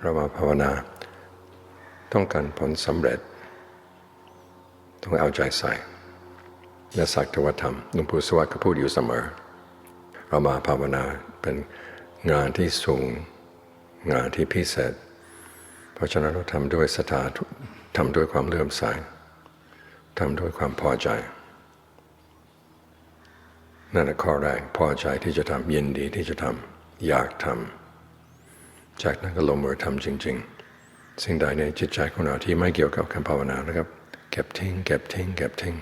เรามาภาวนา ต้องการผลสำเร็จ ต้องเอาใจใส่และสักตว่าทำหลวงปู่สวัสดิ์ก็พูดอยู่เสมอ เรามาภาวนาเป็นงานที่สูง งานที่พิเศษ เพราะฉะนั้นเราทำด้วยศรัทธาทำด้วยความเลื่อมใสทำด้วยความพอใจนั่นแหละข้อแรกพอใจที่จะทำยินดีที่จะทำอยากทำ จากนั้นก็ลงมือทำจริง ๆ สิ่งใดในจิตใจของเราที่ไม่เกี่ยวกับการภาวนานะครับ เก็บทิ้ง เก็บทิ้ง เก็บทิ้ง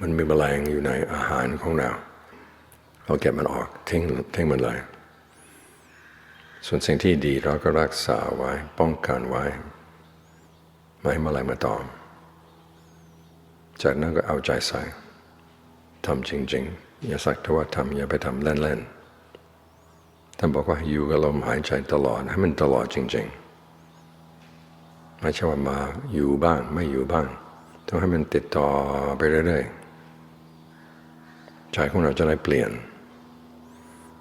มันมีแมลงอยู่ในอาหารของเรา เราเก็บมันออกทิ้งทิ้งมันเลย ส่วนสิ่งที่ดีเราก็รักษาไว้ป้องกันไว้ ไม่ให้แมลงมาตอม จากนั้นก็เอาใจใส่ทำจริง ๆ อย่าสักแต่ว่าทำอย่าไปทำเล่นๆานบอกว่าอยู่กับลมหายใจตลอดให้มันตลอดจริง ๆ ไม่ใช่ว่ามาอยู่บ้างไม่อยู่บ้าง ต้องให้มันติดต่อไปเรื่อยๆใจของเราจะได้เปลี่ยน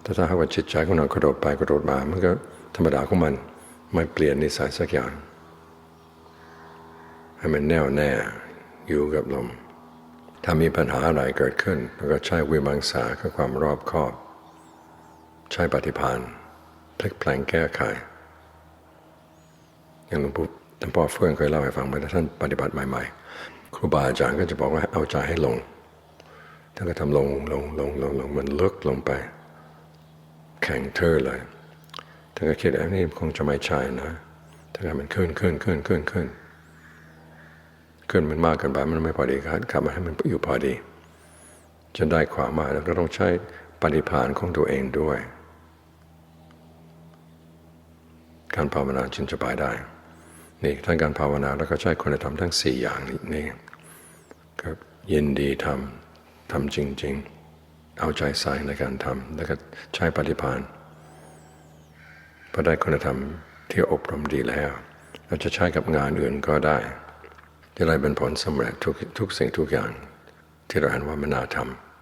แต่ถ้าหากว่าจิตใจของเรากระโดดไปกระโดดมามันก็ธรรมดาของมันไม่เปลี่ยนนิสัยสักอย่าง ให้มันแน่วแน่อยู่กับลม ถ้ามีปัญหาอะไรเกิดขึ้นเราก็ใช้วิมังสาคือความรอบคอบ ใช้ปฏิภาณพลิกแปลงแก้ไข อย่างหลวงปู่ท่านพ่อเฟื่องเคยเล่าให้ฟังเมื่อท่านปฏิบัติใหม่ๆ ครูบาอาจารย์ก็จะบอกว่าเอาใจให้ลง ท่านก็ทำลงลงลงลงลงมันลึกลงไป แข็งเทอเลยท่านก็คิดอันนี้คงจะไม่ใช่นะท่านก็มันขึ้นขึ้นขึ้นขึ้นขึ้นขึ้นมันมากเกินไปมันไม่พอดีครับขับมาให้มันอยู่พอดีจนได้ความมาแล้วก็ต้องใช้ปฏิภาณของตัวเองด้วย การภาวนาจึงจะไปได้ นี่ทั้งการภาวนาแล้วก็ใช้คุณธรรมทั้งสี่อย่างนี้ก็ยินดีทำทำจริง ๆ เอาใจใส่ในการทำแล้วก็ใช้ปฏิภาณพอได้คุณธรรมที่อบรมดีแล้ว เราจะใช้กับงานอื่นก็ได้จะได้เป็นผลสำเร็จทุกทุกสิ่งทุกอย่างที่เราเห็นว่ามันน่าทำ